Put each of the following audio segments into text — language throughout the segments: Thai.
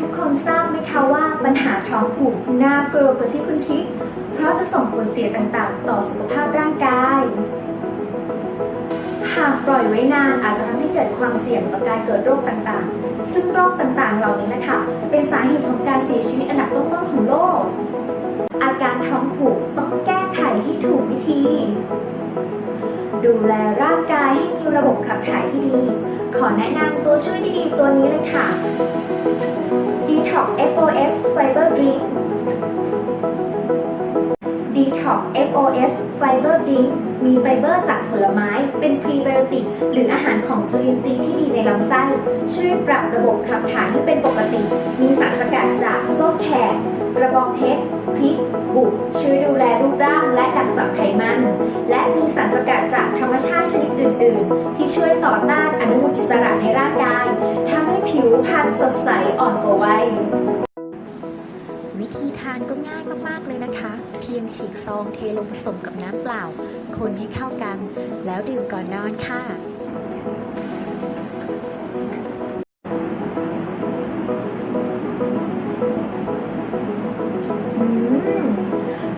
ทุกคนทราบไหมคะว่าปัญหาท้องผูกน่ากลัวกว่าที่คุณคิด เพราะจะส่งผลเสียต่างๆ ต่อสุขภาพร่างกาย หากปล่อยไว้นานอาจจะทำให้เกิดความเสี่ยงต่อการเกิดโรคต่างๆ ซึ่งโรคต่างๆ เหล่านี้นะคะเป็นสาเหตุของการเสียชีวิตอันดับต้นๆของโลก อาการท้องผูกต้องแก้ไขให้ถูกวิธี ดูแลร่างกายให้มีระบบขับถ่ายที่ดี ขอแนะนำตัวช่วยดีๆตัวนี้เลยค่ะ FOS Fiber Drink มีไฟเบอร์จากผลไม้ เป็นพรีไบโอติก หรืออาหารของจุลินทรีย์ที่ดีในลำไส้ ช่วยปรับระบบขับถ่ายให้เป็นปกติ มีสารสกัดจากส้มแขกกระบองเพชรพริกบุกช่วยดูแลรูปร่างและดักจับไขมัน และมีสารสกัดจากธรรมชาติชนิดอื่น ๆ ที่ช่วยต่อต้านอนุมูลอิสระในร่างกายทำให้ผิวพรรณสดใสอ่อนกว่าวัย วิธีทานก็ง่ายมากๆเลยนะคะ เพียงฉีกซองเทลงผสมกับน้ำเปล่า คนให้เข้ากัน แล้วดื่มก่อนนอนค่ะ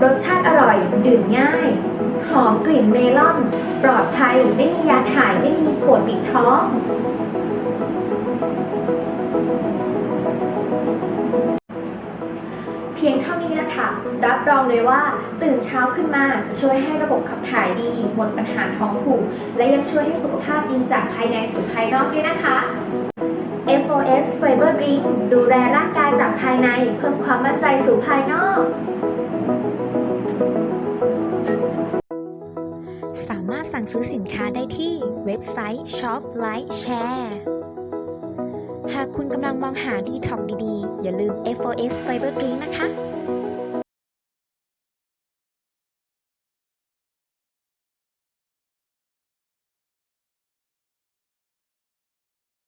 รสชาติอร่อย ดื่มง่าย หอมกลิ่นเมลอน ปลอดภัย ไม่มียาถ่าย ไม่มีปวดบิดท้อง คะรับรองเลยว่า ตื่นเช้าขึ้นมาจะช่วยให้ระบบขับถ่ายดี หมดปัญหาท้องผูก และยังช่วยให้สุขภาพดีจากภายในสู่ภายนอกด้วยนะคะ FOS Fiber Drink ดูแลร่างกายจากภายใน เพิ่มความมั่นใจสู่ภายนอก สามารถสั่งซื้อสินค้าได้ที่เว็บไซต์ Shop Like Share หากคุณกำลังมองหาดีท็อกดีๆ อย่าลืม FOS Fiber Drink นะคะ